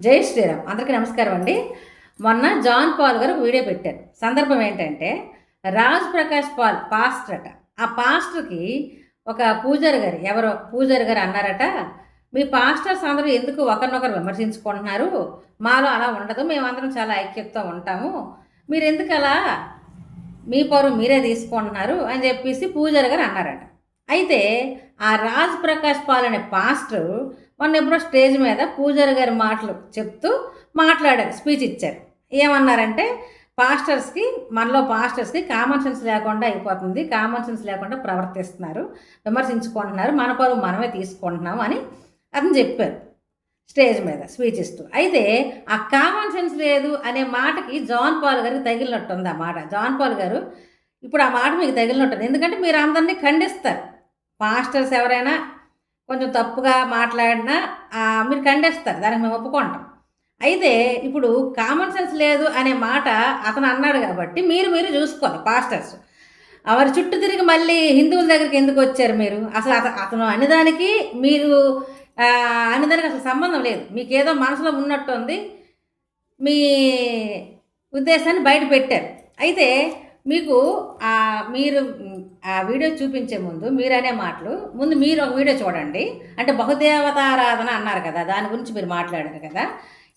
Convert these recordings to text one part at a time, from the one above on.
జై శ్రీరామ్. అందరికీ నమస్కారం అండి. మొన్న జాన్ పాల్ గారు వీడియో పెట్టారు. సందర్భం ఏంటంటే రాజ్ ప్రకాష్ పాల్ పాస్టర్ అట. ఆ పాస్టర్కి ఒక పూజారి గారు ఎవరో పూజారి గారు అన్నారట మీ పాస్టర్స్ అందరూ ఎందుకు ఒకరినొకరు విమర్శించుకుంటున్నారు? మాలో అలా ఉండదు. మేమందరం చాలా ఐక్యతతో ఉంటాము. మీరు ఎందుకు అలా మీ పౌరు మీరే తీసుకుంటున్నారు అని చెప్పేసి పూజారి గారు అన్నారట. అయితే ఆ రాజ్ ప్రకాష్ పాల్ అనే పాస్టర్ మొన్న ఎప్పుడో స్టేజ్ మీద పూజారి గారి మాటలు చెప్తూ మాట్లాడారు స్పీచ్ ఇచ్చారు. ఏమన్నారంటే పాస్టర్స్కి మనలో పాస్టర్స్కి కామన్ సెన్స్ లేకుండా అయిపోతుంది కామన్ సెన్స్ లేకుండా ప్రవర్తిస్తున్నారు విమర్శించుకుంటున్నారు మన పరువు మనమే తీసుకుంటున్నాం అని అతను చెప్పారు స్టేజ్ మీద స్పీచ్ ఇస్తూ. అయితే ఆ కామన్ సెన్స్ లేదు అనే మాటకి జాన్ పాల్ గారికి తగిలినట్టుంది ఆ మాట. జాన్ పాల్ గారు ఇప్పుడు ఆ మాట మీకు తగిలినట్టుంది. ఎందుకంటే మీరు అందరినీ ఖండిస్తారు. పాస్టర్స్ ఎవరైనా కొంచెం తప్పుగా మాట్లాడినా మీరు ఖండిస్తారు దానికి మేము ఒప్పుకుంటాం. అయితే ఇప్పుడు కామన్ సెన్స్ లేదు అనే మాట అతను అన్నాడు కాబట్టి మీరు మీరు చూసుకోవాలి పాస్టర్స్ వారి చుట్టూ తిరిగి మళ్ళీ హిందువుల దగ్గరికి ఎందుకు వచ్చారు మీరు? అసలు అత అతను అనేదానికి మీరు అనేదానికి అసలు సంబంధం లేదు. మీకు ఏదో మనసులో ఉన్నట్టు ఉంది మీ ఉద్దేశాన్ని బయట పెట్టారు. అయితే మీకు మీరు ఆ వీడియో చూపించే ముందు మీరనే మాటలు. ముందు మీరు ఒక వీడియో చూడండి. అంటే బహుదేవతారాధన అన్నారు కదా దాని గురించి మీరు మాట్లాడారు కదా.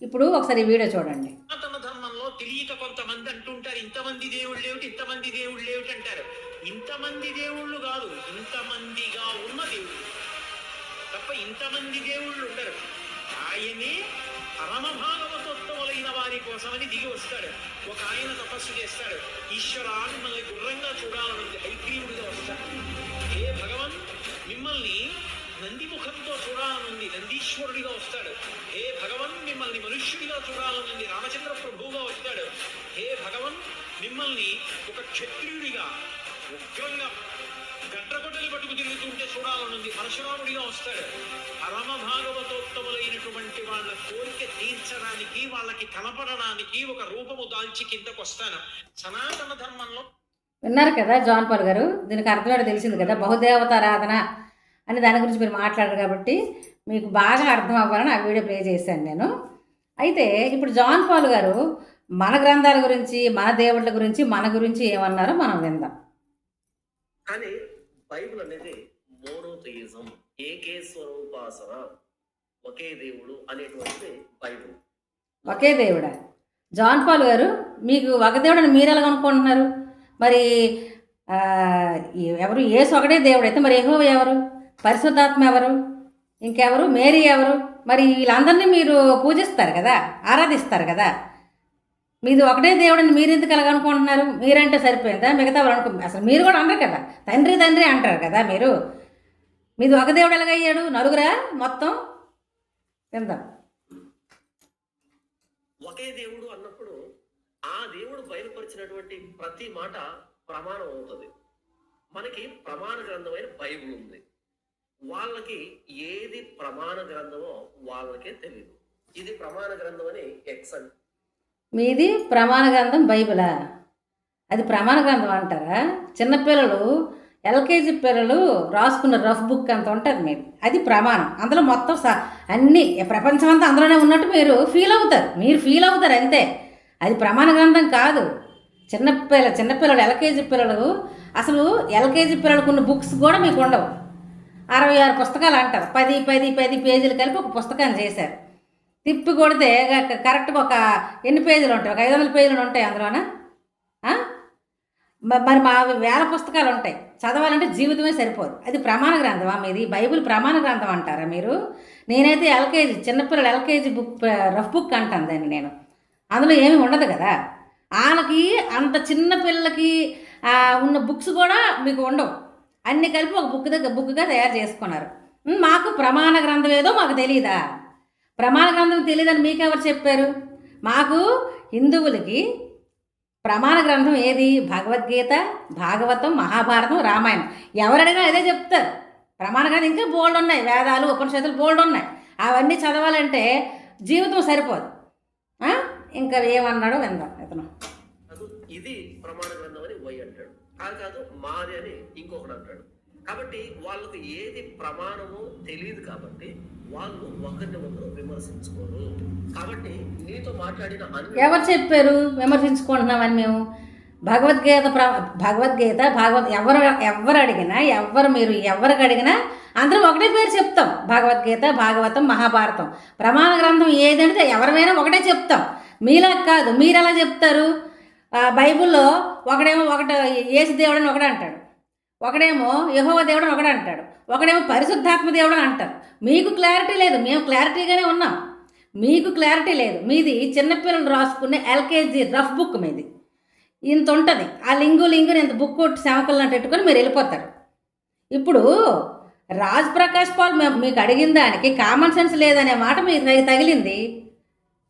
ఇప్పుడు ఒకసారి వీడియో చూడండి. ధర్మంలో తెలియక కొంతమంది అంటుంటారు ఇంతమంది దేవుళ్ళు ఏమిటి ఇంతమంది దేవుళ్ళు ఏమిటి అంటారు. ఇంతమంది దేవుళ్ళు కాదు ఇంతమందిగా ఉన్న దేవుళ్ళు. తప్ప ఇంతమంది దేవుళ్ళు ఉండరు. ఆయనే పరమభాగం భాగవతోత్తములైన కోసమని దిగి వస్తాడు. ఒక ఆయన తపస్సు చేస్తాడు. ఈశ్వర మిమ్మల్ని గుర్రంగా చూడాలనుంది హైగ్రీవుడిగా వస్తాడు. ఏ భగవన్? మిమ్మల్ని నంది ముఖంతో చూడాలనుంది నందీశ్వరుడిగా వస్తాడు. హే భగవన్? మిమ్మల్ని మనుష్యుడిగా చూడాలనుంది రామచంద్ర ప్రభువుగా వస్తాడు. హే భగవన్? మిమ్మల్ని ఒక క్షత్రియుడిగా ఉగ్రంగా గడ్డగొడ్డలి పట్టుకు తిరుగుతుంటే చూడాలనుంది పరశురాముడిగా వస్తాడు. పరమ భాగవతోత్తములైనటువంటి వాళ్ళ కోరిక తీర్చడానికి వాళ్ళకి కనపడడానికి ఒక రూపము దాల్చి కిందకు వస్తాను. సనాతన ధర్మంలో విన్నారు కదా జాన్ పాల్ గారు? దీనికి అర్థమేటో తెలిసింది కదా బహుదేవతారాధన అని దాని గురించి మీరు మాట్లాడారు కాబట్టి మీకు బాగా అర్థం అవ్వాలని ఆ వీడియో ప్లే చేశాను నేను. అయితే ఇప్పుడు జాన్ పాల్ గారు మన గ్రంథాల గురించి మన దేవుళ్ళ గురించి మన గురించి ఏమన్నారో మనం విందాం. కానీ బైబిల్ అనేది మోనోథియిజం ఏకేశ్వరోపాసన ఒకే దేవుడు అనేటువంటిది బైబిల్. ఒకే దేవుడా? జాన్ పాల్ గారు మీకు ఒక దేవుడని మీరు ఎలా అనుకుంటున్నారు? మరి ఎవరు? ఏసు ఒకటే దేవుడు అయితే మరి ఎహో ఎవరు? పరిశుద్ధాత్మ ఎవరు? ఇంకెవరు? మేరీ ఎవరు? మరి వీళ్ళందరినీ మీరు పూజిస్తారు కదా ఆరాధిస్తారు కదా? మీది ఒకటే దేవుడిని మీరు ఎందుకు అలాగ అనుకుంటున్నారు? మీరంటే సరిపోయిందా? మిగతా వాళ్ళు అనుకో అసలు మీరు కూడా అనరు కదా. తండ్రి తండ్రి అంటారు కదా మీరు. మీది ఒక దేవుడు ఎలాగయ్యాడు నలుగురా మొత్తం? విందాం ఒకే దేవుడు అన్నప్పుడు ఆ దేవుడు బయలుపరిచినటువంటి ప్రతి మాట ప్రమాణం అవుతుంది మనకి ప్రమాణ గ్రంథమైన బైబుల్ ఉంది. వాళ్ళకి ఏది ప్రమాణ గ్రంథమో వాళ్ళకే తెలియదు ఇది ప్రమాణ గ్రంథం అని ఎక్స్ అని మీది ప్రమాణ గ్రంథం బైబిలా? అది ప్రమాణ గ్రంథం అంటారా? చిన్నపిల్లలు ఎల్కేజీ పిల్లలు రాసుకున్న రఫ్ బుక్ అంత ఉంటుంది మీది. అది ప్రమాణం. అందులో మొత్తం స అన్ని ప్రపంచం అంతా అందులోనే ఉన్నట్టు మీరు ఫీల్ అవుతారు. మీరు ఫీల్ అవుతారు అంతే. అది ప్రమాణ గ్రంథం కాదు. చిన్నపిల్ల చిన్నపిల్లలు ఎల్కేజీ పిల్లలు అసలు ఎల్కేజీ పిల్లలకు ఉన్న బుక్స్ కూడా మీకు ఉండవు. అరవై ఆరు పుస్తకాలు అంటారు. పది పది పది పేజీలు కలిపి ఒక పుస్తకాన్ని చేశారు. తిప్పి కొడితే కరెక్ట్గా ఒక ఎన్ని పేజీలు ఉంటాయి? ఒక ఐదు వందల పేజీలు ఉంటాయి అందులోన? మరి మా వేల పుస్తకాలు ఉంటాయి. చదవాలంటే జీవితమే సరిపోదు. అది ప్రమాణ గ్రంథమా మీది? బైబిల్ ప్రమాణ గ్రంథం అంటారా మీరు? నేనైతే ఎల్కేజీ చిన్నపిల్లలు ఎల్కేజీ బుక్ రఫ్ బుక్ అంటాను దాన్ని నేను. అందులో ఏమీ ఉండదు కదా? వాళ్ళకి అంత చిన్న పిల్లలకి ఉన్న బుక్స్ కూడా మీకు ఉండవు. అన్ని కలిపి ఒక బుక్ దగ్గర బుక్గా తయారు చేసుకున్నారు. మాకు ప్రమాణ గ్రంథం ఏదో మాకు తెలియదా ప్రమాణ గ్రంథం తెలియదని మీకెవరు చెప్పారు? మాకు హిందువులకి ప్రమాణ గ్రంథం ఏది? భగవద్గీత భాగవతం మహాభారతం రామాయణం. ఎవరడినా అదే చెప్తారు. ప్రమాణ గ్రంథం ఇంకా బోల్డ్ ఉన్నాయి. వేదాలు ఉపనిషత్తులు బోల్డ్ ఉన్నాయి. అవన్నీ చదవాలంటే జీవితం సరిపోదు. ఇంకా ఏమన్నాడో విందాం ఇతను. ఇది ప్రమాణ గ్రంథం అని వై అంటాడు. కాదు మాది అని ఇంకొకడు అంటాడు. కాబట్టి వాళ్ళకు ఏది ప్రమాణమో తెలియదు కాబట్టి వాళ్ళు ఒకరిని ఒకరు విమర్శించుకోరు. కాబట్టి నీతో మాట్లాడిన ఎవరు చెప్పారు? విమర్శించుకుంటున్నామని మేము? భగవద్గీత ప్ర భగవద్గీత భగవద్ ఎవరు ఎవరు అడిగినా ఎవరు మీరు ఎవరికి అడిగినా అందరం ఒకటే పేరు చెప్తాం. భగవద్గీత భాగవతం మహాభారతం. ప్రమాణ గ్రంథం ఏదంటే ఎవరిమైనా ఒకటే చెప్తాం. మీలా కాదు. మీరు ఎలా చెప్తారు బైబిల్లో ఒకడేమో ఒకటి యేసు దేవుడని ఒకటే ఒకడే అంటాడు ఒకడేమో యహోవ దేవుడు అని అంటాడు. ఒకడేమో పరిశుద్ధాత్మ దేవుడు అని అంటారు. మీకు క్లారిటీ లేదు. మేము క్లారిటీగానే ఉన్నాం. మీకు క్లారిటీ లేదు. మీది చిన్నపిల్లలు రాసుకునే ఎల్కేజీ రఫ్ బుక్ మీది. ఇంత ఉంటుంది. ఆ లింగు లింగుని ఇంత బుక్ శవకలను పెట్టుకొని మీరు వెళ్ళిపోతారు. ఇప్పుడు రాజ్ ప్రకాష్ పాల్ మీకు అడిగిన దానికి కామన్ సెన్స్ లేదనే మాట మీకు తగిలింది.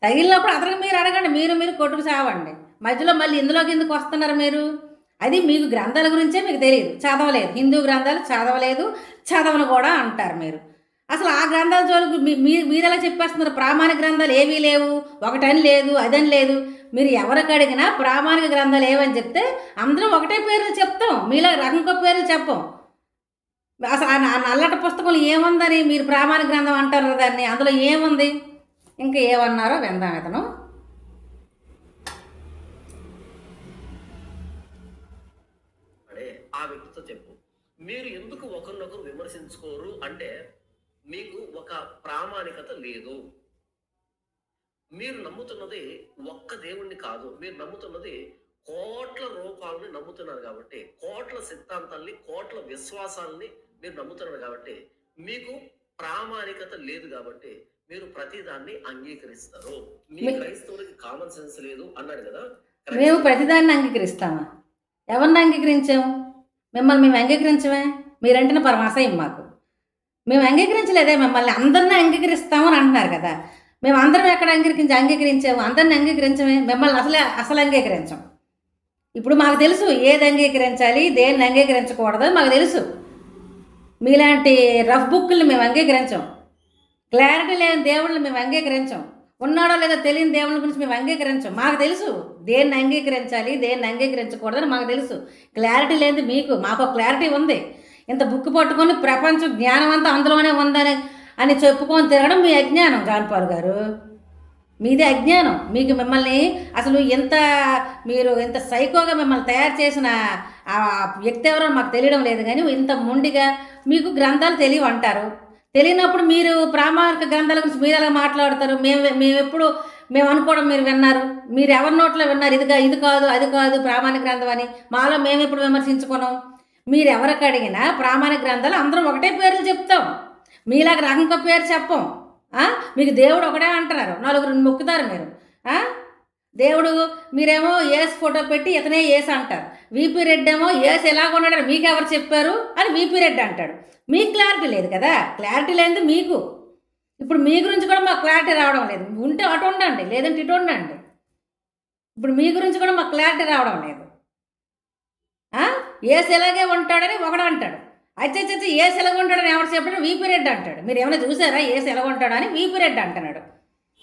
తగిలినప్పుడు అతనికి మీరు అడగండి. మీరు మీరు కొట్టుకు సావండి. మధ్యలో మళ్ళీ ఇందులోకి ఎందుకు వస్తున్నారు మీరు? అది మీకు గ్రంథాల గురించే మీకు తెలియదు. చదవలేదు. హిందూ గ్రంథాలు చదవలేదు. చదవను కూడా అంటారు మీరు. అసలు ఆ గ్రంథాల జోలికి మీ- మీరు ఎలా చెప్పేస్తున్నారు? ప్రామాణిక గ్రంథాలు ఏవీ లేవు. ఒకటని లేదు అదని లేదు. మీరు ఎవరికి అడిగినా ప్రామాణిక గ్రంథాలు ఏవని చెప్తే అందరం ఒకటే పేర్లు చెప్తాం. మీలో రకంకో పేర్లు చెప్పం. అసలు ఆ న- నల్లట పుస్తకంలో ఏముందని మీరు ప్రామాణిక గ్రంథం అంటారు దాన్ని? అందులో ఏముంది? ఇంకా ఏమన్నారో విందాం ఇతను అడే ఆ వ్యక్తితో చెప్పు. మీరు ఎందుకు ఒకరినొకరు విమర్శించుకోరు? అంటే మీకు ఒక ప్రామాణికత లేదు. మీరు నమ్ముతున్నది ఒక్క దేవుణ్ణి కాదు. మీరు నమ్ముతున్నది కోట్ల రూపాలని నమ్ముతున్నారు కాబట్టి కోట్ల సిద్ధాంతాల్ని కోట్ల విశ్వాసాలని మీరు నమ్ముతున్నారు కాబట్టి మీకు ప్రామాణికత లేదు కాబట్టి మీరు ప్రతిదాన్ని అంగీకరిస్తారు. మీ క్రైస్తవులకి కామన్ సెన్స్ లేదు అన్నాడు కదా? మేము ప్రతిదాన్ని అంగీకరిస్తామా? ఎవరిని అంగీకరించాము? మిమ్మల్ని మేము అంగీకరించమే? మీరంటేనే పరమాశయం మాకు. మేము అంగీకరించలేదే మిమ్మల్ని. అందరినీ అంగీకరిస్తామని అంటున్నారు కదా. మేము అందరం ఎక్కడ అంగీకరించి అంగీకరించాము? అందరిని అంగీకరించమే. మిమ్మల్ని అసలే అసలు అంగీకరించాం. ఇప్పుడు మాకు తెలుసు ఏది అంగీకరించాలి దేన్ని అంగీకరించకూడదు మాకు తెలుసు. మీలాంటి రఫ్ బుక్లు మేము అంగీకరించాం. క్లారిటీ లేని దేవుళ్ళని మేము అంగీకరించాం. ఉన్నాడో లేదో తెలియని దేవుని గురించి మేము అంగీకరించాం. మాకు తెలుసు. దేన్ని అంగీకరించాలి దేన్ని అంగీకరించకూడదని మాకు తెలుసు. క్లారిటీ లేనిది మీకు. మాకు ఒక క్లారిటీ ఉంది. ఇంత బుక్ పట్టుకొని ప్రపంచం జ్ఞానం అంతా అందులోనే ఉందని అని చెప్పుకొని తిరగడం మీ అజ్ఞానం జాన్పాల్ గారు. మీది అజ్ఞానం. మీకు మిమ్మల్ని అసలు ఎంత మీరు ఇంత సైకోగా మిమ్మల్ని తయారు చేసిన ఆ వ్యక్తి ఎవరో మాకు తెలియడం లేదు. కానీ ఇంత ముండిగా మీకు గ్రంథాలు తెలియవంటారు. తెలియనప్పుడు మీరు ప్రామాణిక గ్రంథాల గురించి మీరు ఎలా మాట్లాడతారు? మేము మేము ఎప్పుడు మేము అనుకోవడం మీరు విన్నారు. మీరు ఎవరి నోట్లో విన్నారు? ఇదిగా ఇది కాదు అది కాదు ప్రామాణిక గ్రంథం అని. మాలో మేము ఎప్పుడు విమర్శించుకున్నాం మీరు ఎవరికి అడిగినా ప్రామాణిక గ్రంథాలు అందరం ఒకటే పేర్లు చెప్తాం. మీలాగ రకంక పేరు చెప్పం. మీకు దేవుడు ఒకటే అంటున్నారు. నలుగురు మొక్కుతారు మీరు. దేవుడు మీరేమో ఏస్ ఫోటో పెట్టి ఇతనే ఏస్ అంటారు. వీపీ రెడ్డి ఏమో ఏస్ ఎలాగ మీకెవరు మీకు ఎవరు చెప్పారు? అని వీపీ రెడ్డి అంటాడు. మీకు క్లారిటీ లేదు కదా? క్లారిటీ లేనిది మీకు. ఇప్పుడు మీ గురించి కూడా మాకు క్లారిటీ రావడం లేదు. ఉంటే అటు ఉండండి లేదంటే ఇటు ఉండండి. ఇప్పుడు మీ గురించి కూడా మాకు క్లారిటీ రావడం లేదు. ఆ? ఏసు ఎలాగే ఉంటాడని ఒకడు అంటాడు. అచ్చచ్చచ్చ ఏసు ఎలాగ ఉంటాడని ఎవరు చెప్పడం వీపీ రెడ్డి అంటాడు. మీరు ఏమైనా చూసారా? ఏసు ఎలాగ ఉంటాడో అని వీపీ రెడ్డి అంటున్నాడు.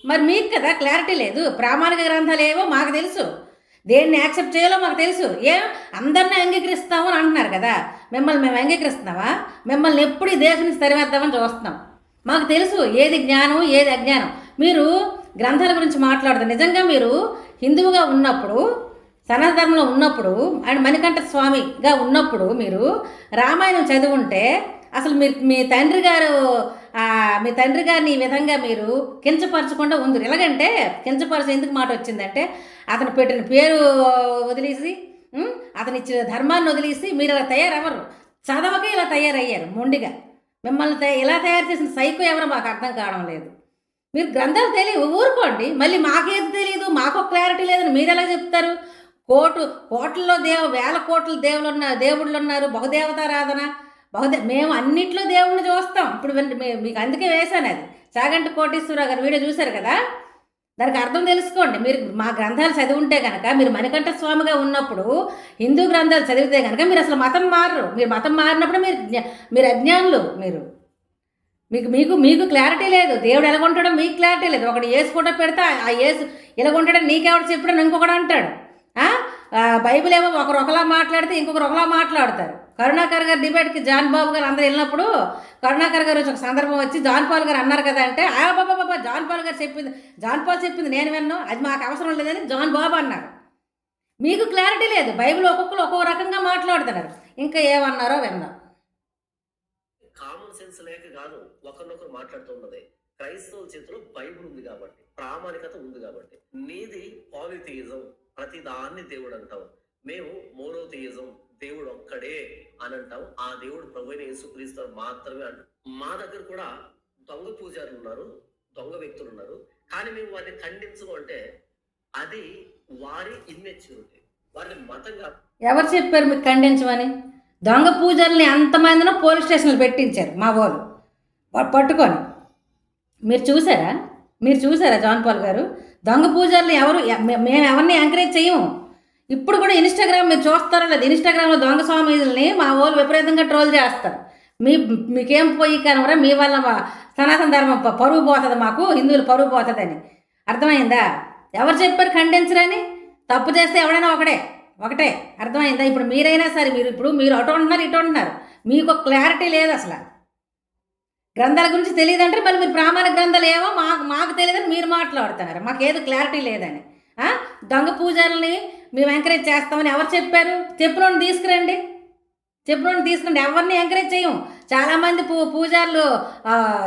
మరి మీకు కదా క్లారిటీ లేదు. ప్రామాణిక గ్రంథాలు ఏవో మాకు తెలుసు. దేన్ని యాక్సెప్ట్ చేయాలో మాకు తెలుసు. ఏం? అందరినీ అంగీకరిస్తాము అని అంటున్నారు కదా. మిమ్మల్ని మేము అంగీకరిస్తున్నావా మిమ్మల్ని ఎప్పుడు ఈ దేశం నుంచి తరివేద్దామని చూస్తున్నాం. మాకు తెలుసు ఏది జ్ఞానం ఏది అజ్ఞానం. మీరు గ్రంథాల గురించి మాట్లాడదు. నిజంగా మీరు హిందువుగా ఉన్నప్పుడు సనాతనంలో ఉన్నప్పుడు అండ్ మణికంఠ స్వామిగా ఉన్నప్పుడు మీరు రామాయణం చదువుంటే అసలు మీరు మీ తండ్రి గారు మీ తండ్రి గారిని ఈ విధంగా మీరు కించపరచకుండా ఉందరు. ఎలాగంటే కించపరచ ఎందుకు మాట వచ్చిందంటే అతను పెట్టిన పేరు వదిలేసి అతను ఇచ్చిన ధర్మాన్ని వదిలేసి మీరు అలా తయారవ్వరు. చదవక ఇలా తయారయ్యారు మొండిగా. మిమ్మల్ని ఇలా తయారు చేసిన సైకో ఎవరో మాకు అర్థం కావడం లేదు. మీరు గ్రంథాలు తెలియవు ఊరుకోండి. మళ్ళీ మాకేది తెలియదు మాకు క్లారిటీ లేదని మీరు ఎలా చెప్తారు? కోటు కోట్లలో దేవ వేల కోట్ల దేవుళ్ళు ఉన్నారు దేవుళ్ళు ఉన్నారు బహుదేవతారాధన. బహుదే మేము అన్నిట్లో దేవుణ్ణి చూస్తాం. ఇప్పుడు మీకు అందుకే వేశాను అది. చాగంటి కోటేశ్వరరావు గారు వీడియో చూశారు కదా? దానికి అర్థం తెలుసుకోండి. మీరు మా గ్రంథాలు చదివి కనుక మీరు మణికంఠ స్వామిగా ఉన్నప్పుడు హిందూ గ్రంథాలు చదివితే కనుక మీరు అసలు మతం మారరు. మీరు మతం మారినప్పుడు మీరు మీరు అజ్ఞానులు మీరు. మీకు మీకు మీకు క్లారిటీ లేదు. దేవుడు ఎలాగుంటాడో మీకు క్లారిటీ లేదు. ఒకటి ఏసు ఫోటో పెడితే ఆ- ఏసు ఎలాగుంటాడో నీకెవడు చెప్పడం ఇంకొకడు అంటాడు. బైబిల్ ఏమో ఒకరు ఒకలా మాట్లాడితే ఇంకొకరు ఒకలా మాట్లాడతారు. కరుణాకర్ గారు డిబేట్కి జాన్ బాబు గారు అందరూ వెళ్ళినప్పుడు కరుణాకర్ గారు వచ్చి ఒక సందర్భం వచ్చి జాన్ పాల్ గారు అన్నారు కదా అంటే ఆ బాబా బాబా జాన్ పాల్ గారు చెప్పింది జాన్ పాల్ చెప్పింది నేను విన్నాను అది మాకు అవసరం లేదని జాన్ బాబు అన్నారు. మీకు క్లారిటీ లేదు బైబిల్ ఒక్కొక్కరు ఒక్కొక్క రకంగా మాట్లాడుతున్నారు. ఇంకా ఏమన్నారో విందాం. కామన్ సెన్స్ లేక కాదు ఒకరినొకరు మాట్లాడుతున్నది క్రైస్తవుల చేతిలో బైబిల్ ఉంది కాబట్టి ప్రామాణికత ఉంది కాబట్టి నీది పాలిథియిజం ప్రతిదాన్ని దేవుడు అంటాం మేము మోనోథియిజం దేవుడు ఒక్కడే అని అంటాం ఆ దేవుడు ప్రభుత్వ యేసుక్రీస్తు మాత్రమే అంటాం మా దగ్గర కూడా దొంగ పూజారులు ఉన్నారు దొంగ వ్యక్తులు ఉన్నారు. కానీ మేము వారిని ఖండించము అంటే అది వారి ఇమ్మెచ్యూరిటీ. వారిని మతంగా ఎవరు చెప్పారు మీకు ఖండించమని? దొంగ పూజల్ని ఎంతమందినో పోలీస్ స్టేషన్లు పెట్టించారు మా వాళ్ళు. పట్టుకొని. మీరు చూసారా? మీరు చూసారా జాన్ పాల్ గారు? దొంగ పూజల్ని ఎవరు మేము ఎవరిని ఎంకరేజ్ చేయము. ఇప్పుడు కూడా ఇన్స్టాగ్రామ్ మీరు చూస్తారో లేదు ఇన్స్టాగ్రామ్లో దొంగ స్వామీజుల్ని మా వాళ్ళు విపరీతంగా ట్రోల్ చేస్తారు. మీ మీకేం పోయి కనవరా మీ వల్ల మా సనాతన ధర్మం పరువు పోతుంది మాకు హిందువులు పరువు పోతుందని. అర్థమైందా? ఎవరు చెప్పారు ఖండించరని? తప్పు చేస్తే ఎవడైనా ఒకడే ఒకటే. అర్థమైందా? ఇప్పుడు మీరైనా సరే మీరు ఇప్పుడు మీరు అటు ఉంటున్నారు ఇటు ఉంటున్నారు. మీకు క్లారిటీ లేదు అసలు. గ్రంథాల గురించి తెలియదంటే మళ్ళీ మీరు ప్రామాణిక గ్రంథాలు ఏమో మాకు మాకు తెలియదని మీరు మాట్లాడుతున్నారు. మాకు ఏది క్లారిటీ లేదని. దొంగ పూజల్ని మేము ఎంకరేజ్ చేస్తామని ఎవరు చెప్పారు? చెప్పినోడిని తీసుకురండి. చెప్పినోడిని తీసుకురండి. ఎవరిని ఎంకరేజ్ చేయం చాలామంది పూ పూజారులు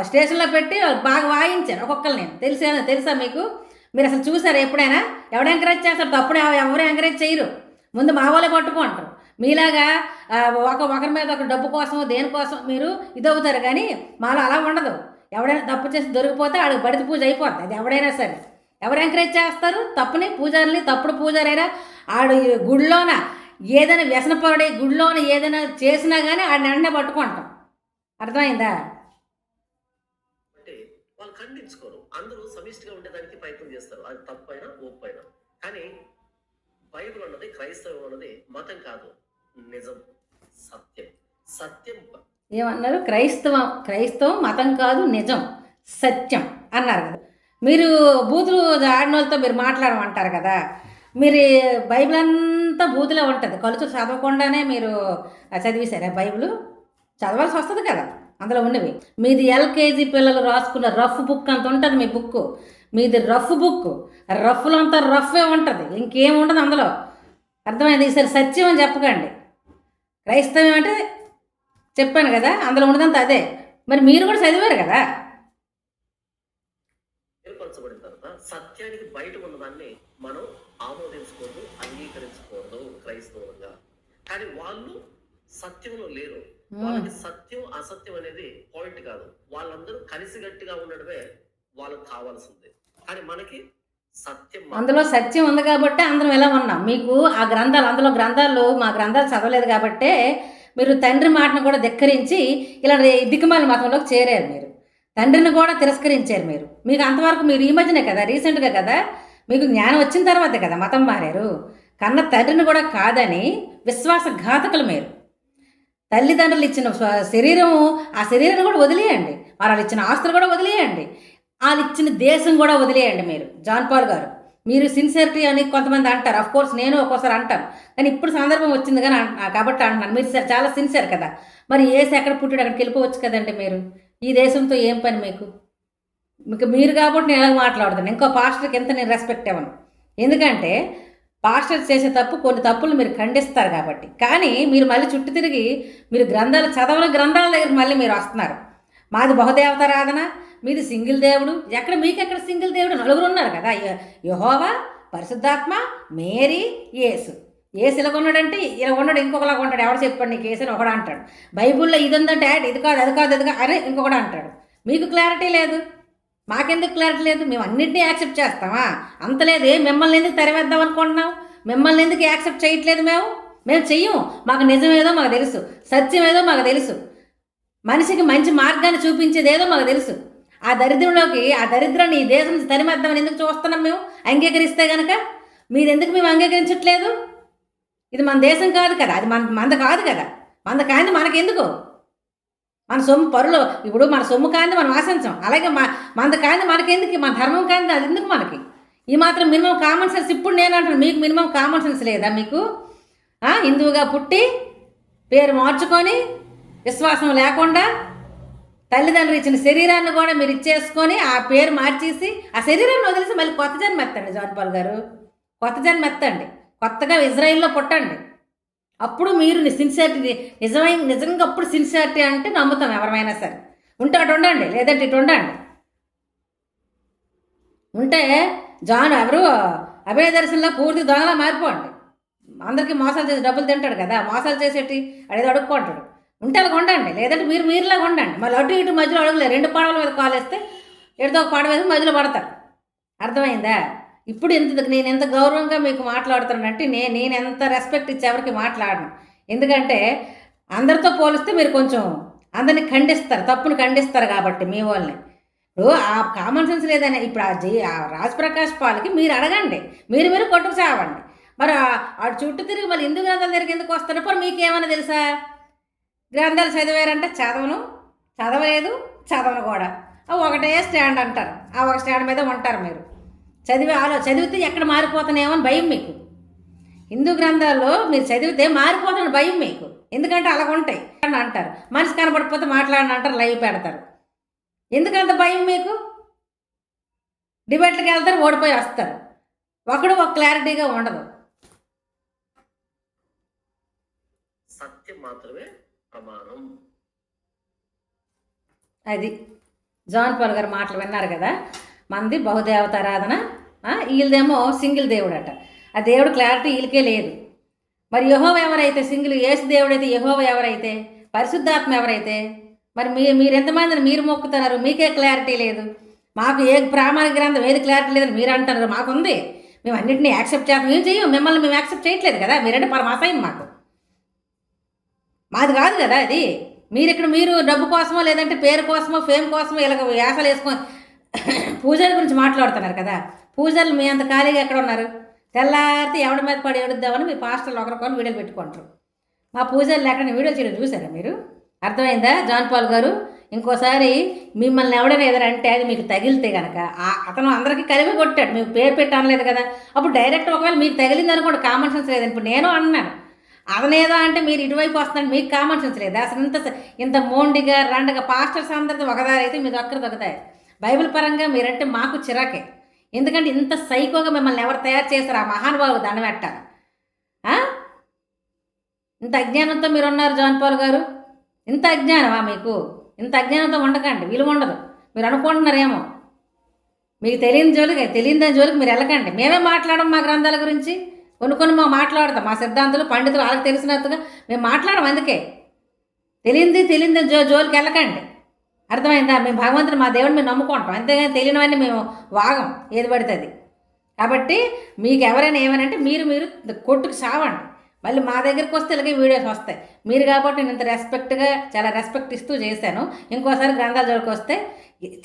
స్టేషన్లో పెట్టి బాగా వాయించారు. ఒక్కొక్కరిని తెలిసా తెలుసా మీకు? మీరు అసలు చూసారు ఎప్పుడైనా? ఎవడు ఎంకరేజ్ చేస్తారు తప్పుడు ఎవరు ఎంకరేజ్ చేయరు. ముందు మా వాళ్ళే పట్టుకుంటారు మీలాగా ఒక ఒకరి మీద ఒక డబ్బు కోసం దేనికోసం మీరు ఇదవుతారు. కానీ మాలో అలా ఉండదు. ఎవడైనా తప్పు చేసి దొరికిపోతే ఆడికి బడిత పూజ అయిపోద్ది. అది ఎవడైనా సరే. ఎవరు ఎంకరేజ్ చేస్తారు? తప్పుని పూజారిని తప్పుడు పూజారైనా ఆడు గుడిలోన ఏదైనా వ్యసనపడి గుడిలోన ఏదైనా చేసినా కానీ ఆడిని వెంటనే పట్టుకుంటాం. అర్థమైందా? వాళ్ళు ఖండించుకోరు. అందరూ సమిష్టిగా ఉండేదానికి ప్రయత్నం చేస్తారు. అది తప్పైనా ఒప్పైనా కానీ బైబుల్ అన్నది క్రైస్తవం అన్నది మతం కాదు. నిజం సత్యం. సత్యం ఏమన్నారు? క్రైస్తవం క్రైస్తవం మతం కాదు నిజం సత్యం అన్నారు కదా. మీరు బూతులు ఆడిన వాళ్ళతో మీరు మాట్లాడమంటారు కదా. మీరు బైబిల్ అంతా బూతులే ఉంటుంది. కలుచు చదవకుండానే మీరు చదివేశారా బైబిల్? చదవాల్సి వస్తుంది కదా అందులో ఉన్నవి. మీది ఎల్కేజీ పిల్లలు రాసుకున్న రఫ్ బుక్ అంత ఉంటుంది మీ బుక్. మీది రఫ్ బుక్. రఫ్లో అంతా రఫే ఉంటుంది. ఇంకేం ఉండదు అందులో. అర్థమైంది? ఈసారి సత్యం అని చెప్పకండి. క్రైస్తవం అంటే చెప్పాను కదా అందులో ఉన్నదంతా అదే. మరి మీరు కూడా చదివారు కదా? ఏర్పరచబడిన తర్వాత సత్యానికి బయట ఉన్నదాన్ని మనం ఆమోదించకూడదు అంగీకరించకూడదు క్రైస్తవులుగా. కానీ వాళ్ళు సత్యంలో లేరు. వాళ్ళకి సత్యం అసత్యం అనేది పాయింట్ కాదు. వాళ్ళందరూ కలిసిగట్టిగా ఉండడమే వాళ్ళకి కావాల్సింది. కానీ మనకి అందులో సత్యం ఉంది కాబట్టి అందరం ఎలా ఉన్నాం? మీకు ఆ గ్రంథాలు అందులో గ్రంథాలు మా గ్రంథాలు చదవలేదు కాబట్టే మీరు తండ్రి మాటను కూడా ధిక్కరించి ఇలా దిక్కుమాలి మతంలోకి చేరారు మీరు. తండ్రిని కూడా తిరస్కరించారు మీరు. మీకు అంతవరకు మీరు ఈ మధ్యనే కదా రీసెంట్గా కదా? మీకు జ్ఞానం వచ్చిన తర్వాతే కదా మతం మారారు. కన్న తండ్రిని కూడా కాదని విశ్వాసఘాతకులు మీరు. తల్లిదండ్రులు ఇచ్చిన శరీరము శరీరం ఆ శరీరాన్ని కూడా వదిలేయండి. వాళ్ళు ఇచ్చిన ఆస్తులు కూడా వదిలేయండి. వాళ్ళు ఇచ్చిన దేశం కూడా వదిలేయండి మీరు. జాన్ పాల్ గారు మీరు సిన్సియరిటీ అని కొంతమంది అంటారు. అఫ్ కోర్స్ నేను ఒక్కోసారి అంటాను. కానీ ఇప్పుడు సందర్భం వచ్చింది కానీ కాబట్టి అంటున్నాను. మీరు చాలా సిన్సియర్ కదా. మరి ఏసి ఎక్కడ పుట్టాడు అక్కడికి వెళ్ళిపోవచ్చు కదండి మీరు? ఈ దేశంతో ఏం పని మీకు? మీకు మీరు కాబట్టి నేను ఎలా మాట్లాడుతాను ఇంకో పాస్టర్కి ఎంత నేను రెస్పెక్ట్ ఇవ్వను. ఎందుకంటే పాస్టర్ చేసే తప్పు కొన్ని తప్పులు మీరు ఖండిస్తారు కాబట్టి. కానీ మీరు మళ్ళీ చుట్టూ తిరిగి మీరు గ్రంథాలు చదవని గ్రంథాల దగ్గర మళ్ళీ మీరు వస్తున్నారు. మాది బహుదేవతారాధన మీది సింగిల్ దేవుడు. ఎక్కడ మీకెక్కడ సింగిల్ దేవుడు? నలుగురు ఉన్నారు కదా. యహోవా పరిశుద్ధాత్మ మేరీ యేసు. ఏసు ఇలా ఉన్నాడంటే ఇలా ఉన్నాడు ఇంకొకలాగా ఉంటాడు ఎవడు చెప్పండి నీకు? ఏసని అని ఒకడు అంటాడు. బైబుల్లో ఇది ఉందంటే "యాడ్, ఇది కాదు అది కాదు అది కాదు అని ఇంకొకడు అంటాడు. మీకు క్లారిటీ లేదు? మాకెందుకు క్లారిటీ లేదు? మేము అన్నింటినీ యాక్సెప్ట్ చేస్తామా? అంత లేదే. మిమ్మల్ని ఎందుకు తెరవేద్దాం అనుకుంటున్నాం మిమ్మల్ని ఎందుకు యాక్సెప్ట్ చేయట్లేదు మేము? మేము చెయ్యము. మాకు నిజమేదో మాకు తెలుసు. సత్యమేదో మాకు తెలుసు. మనిషికి మంచి మార్గాన్ని చూపించేదేదో మాకు తెలుసు. ఆ దరిద్రంలోకి ఆ దరిద్రాన్ని ఈ దేశం నుంచి తరిమేద్దామని ఎందుకు చూస్తున్నాం మేము? అంగీకరిస్తే గనక? మీరు ఎందుకు మేము అంగీకరించట్లేదు? ఇది మన దేశం కాదు కదా అది మన మంద కాదు కదా. మంద కాంది మనకెందుకు? మన సొమ్ము పరులు ఇప్పుడు మన సొమ్ము కాంది మనం ఆశించాం. అలాగే మా మంద కాంది మనకెందుకు? మన ధర్మం కాంది అది ఎందుకు మనకి? ఈ మాత్రం మినిమం కామన్ సెన్స్ ఇప్పుడు నేను అంటాను మీకు మినిమం కామన్ సెన్స్ లేదా మీకు? హిందువుగా పుట్టి పేరు మార్చుకొని విశ్వాసం లేకుండా తల్లిదండ్రులు ఇచ్చిన శరీరాన్ని కూడా మీరు ఇచ్చేసుకొని ఆ పేరు మార్చేసి ఆ శరీరాన్ని వదిలేసి మళ్ళీ కొత్త జన్మ ఎత్తండి జాన్ పాల్ గారు. కొత్త జన్మ ఎత్తండి. కొత్తగా ఇజ్రాయిల్లో పుట్టండి. అప్పుడు మీరు సిన్సియారిటీ నిజమైన నిజంగా అప్పుడు సిన్సియారిటీ అంటే నమ్ముతాం ఎవరైనా సరే. ఉంటే అటు ఉండండి లేదంటే ఇటు ఉండండి. ఉంటే జాన్ ఎవరు అభయదర్శనంలో పూర్తి దొంగలా మారిపోండి. అందరికీ మోసాలు చేసి డబ్బులు తింటాడు కదా. మోసాలు చేసేటి అడేది అడుక్కుంటాడు. ఉంటే అలా ఉండండి లేదంటే మీరు మీరులాగా ఉండండి మళ్ళీ అటు ఇటు మధ్యలో అడుగులేదు రెండు పడవల మీద కాలేస్తే ఎడితో ఒక పడవ మధ్యలో పడతారు. అర్థమైందా? ఇప్పుడు ఇంత నేను ఎంత గౌరవంగా మీకు మాట్లాడుతున్నానంటే నేను నేను ఎంత రెస్పెక్ట్ ఇచ్చి ఎవరికి మాట్లాడను. ఎందుకంటే అందరితో పోలిస్తే మీరు కొంచెం అందరిని ఖండిస్తారు. తప్పును ఖండిస్తారు కాబట్టి మీ వాళ్ళని. ఇప్పుడు ఆ కామన్ సెన్స్ లేదని ఇప్పుడు ఆ జై ఆ రాజ్ ప్రకాష్ పాల్కి మీరు అడగండి. మీరు మీరు కొట్టుకు చావండి. మరి ఆ- చుట్టూ తిరిగి మళ్ళీ హిందూ గ్రంథాల దగ్గరికి ఎందుకు వస్తారు మరి మీకేమైనా తెలుసా? గ్రంథాలు చదివారంటే చదవను చదవలేదు చదవను కూడా. ఒకటే స్టాండ్ అంటారు. ఆ ఒక స్టాండ్ మీద ఉంటారు మీరు. చదివి ఆలో చదివితే ఎక్కడ మారిపోతానేమో అని భయం మీకు. హిందూ గ్రంథాల్లో మీరు చదివితే మారిపోతున్న భయం మీకు. ఎందుకంటే అలాగ ఉంటాయి. అని అంటారు. మనిషి కనబడిపోతే మాట్లాడని అంటారు లైవ్ పెడతారు. ఎందుకంత భయం మీకు? డిబేట్లకు వెళ్తారు ఓడిపోయి వస్తారు. ఒకడు ఒక క్లారిటీగా ఉండదు. సత్యం మాత్రమే సమానం అది జాన్ పాల్ గారు మాటలు విన్నారు కదా? మంది బహుదేవతారాధన ఆ, వీళ్ళదేమో సింగిల్ దేవుడట. ఆ దేవుడు క్లారిటీ వీళ్ళకే లేదు. మరి యహోవ ఎవరైతే సింగిల్ యేసు దేవుడైతే యహోవ ఎవరైతే? పరిశుద్ధాత్మ ఎవరైతే? మరి మీ మీరు ఎంతమందిని మీరు మొక్కుతున్నారు? మీకే క్లారిటీ లేదు. మాకు ఏ ప్రామాణిక గ్రంథం ఏది క్లారిటీ లేదని మీరు అంటున్నారు. మాకుంది. మేము అన్నింటినీ యాక్సెప్ట్ చేస్తాం. ఏం చెయ్యం? మిమ్మల్ని మేము యాక్సెప్ట్ చేయట్లేదు కదా? మీరంటే పరమాశయం మాకు. మాది కాదు కదా అది. మీరు ఇక్కడ మీరు డబ్బు కోసమో లేదంటే పేరు కోసమో ఫేమ్ కోసమో ఇలాగ యాసలు వేసుకొని పూజల గురించి మాట్లాడుతున్నారు కదా. పూజలు మీ అంత ఖాళీగా ఎక్కడ ఉన్నారు? తెల్లారితే ఎవడి మీద పడి ఏడుద్దామని మీ పాస్టర్లు ఒకరికొని వీడియోలు పెట్టుకుంటారు. మా పూజలు లేకుండా వీడియో చేయడం చూసారా మీరు? అర్థమైందా? జాన్ పాల్ గారు ఇంకోసారి మిమ్మల్ని ఎవడైనా ఏదైనా అంటే అది మీకు తగిలితే కనుక అతను అందరికీ కలిపి కొట్టాడు. మీకు పేరు పెట్టి అనలేదు కదా. అప్పుడు డైరెక్ట్ ఒకవేళ మీకు తగిలింది అనుకోండి కామన్ సెన్స్ లేదని ఇప్పుడు నేను అన్నాను అదనేదో అంటే మీరు ఇటువైపు వస్తుందంటే మీకు కామన్ సెన్స్ లేదు. అసలు ఇంత ఇంత మోండిగా రండగా పాస్టర్స్ అందరితో ఒకదారి అయితే మీరు ఒక్కరు దొరుకుతాయి. బైబిల్ పరంగా మీరంటే మాకు చిరాకే. ఎందుకంటే ఇంత సైకోగా మిమ్మల్ని ఎవరు తయారు చేస్తారు ఆ మహానుభావు దండం పెట్టాలి. ఇంత అజ్ఞానంతో మీరు ఉన్నారు జాన్ పాల్ గారు? ఇంత అజ్ఞానమా మీకు? ఇంత అజ్ఞానంతో ఉండకండి విలువ ఉండదు. మీరు అనుకుంటున్నారేమో? మీకు తెలియని జోలికి తెలియని జోలికి మీరు వెళ్ళకండి. మేమే మాట్లాడడం మా గ్రంథాల గురించి. కొన్ని కొన్ని మా మాట్లాడతాం. మా సిద్ధాంతులు పండితులు వాళ్ళకి తెలిసినట్టుగా మేము మాట్లాడడం అందుకే. తెలియంది తెలియని జో జోలికి వెళ్ళకండి. అర్థమైందా? మేము భగవంతుని మా దేవుడిని మేము నమ్ముకుంటాం. అంతేగాని తెలియనివన్నీ మేము వాగం. ఏది పడుతుంది అది. కాబట్టి మీకు ఎవరైనా ఏమనంటే మీరు మీరు కొట్టుకు సావండి మళ్ళీ మా దగ్గరికి వస్తే ఇలాగే వీడియోస్ వస్తాయి. మీరు కాబట్టి నేను ఇంత రెస్పెక్ట్గా చాలా రెస్పెక్ట్ ఇస్తూ చేశాను. ఇంకోసారి గ్రంథాల జోలికి వస్తే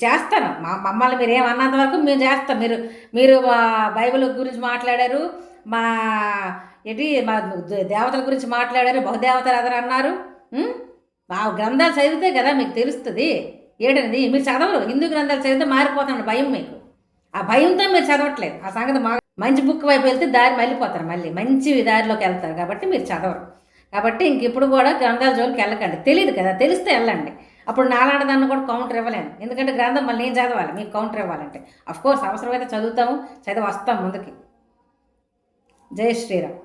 చేస్తాను. మా మమ్మల్ని మీరు ఏమన్నంత వరకు మేము చేస్తాం. మీరు మీరు బైబిల్ గురించి మాట్లాడారు. మా ఏంటి మా దేవతల గురించి మాట్లాడారు బహుదేవతలు అదరు అన్నారు మా ఆ గ్రంథాలు చదివితే కదా మీకు తెలుస్తుంది. ఏడనిది మీరు చదవరు. హిందూ గ్రంథాలు చదివితే మారిపోతాను భయం మీకు. ఆ భయంతో మీరు చదవట్లేదు. ఆ సంగతి మా మంచి బుక్ వైపు వెళ్తే దారి మళ్ళీపోతారు మళ్ళీ. మంచి దారిలోకి వెళ్తారు కాబట్టి మీరు చదవరు. కాబట్టి ఇంక ఇప్పుడు కూడా గ్రంథాల జోలికి వెళ్ళకండి. తెలియదు కదా. తెలిస్తే వెళ్ళండి. అప్పుడు నాలాంటి దాన్ని కూడా కౌంటర్ ఇవ్వలేను ఎందుకంటే గ్రంథం మళ్ళీ నేను చదవాలి. మీకు కౌంటర్ ఇవ్వాలంటే. అఫ్కోర్స్ అవసరమైతే చదువుతాము చదివి వస్తాం ముందుకి. జై శ్రీరామ్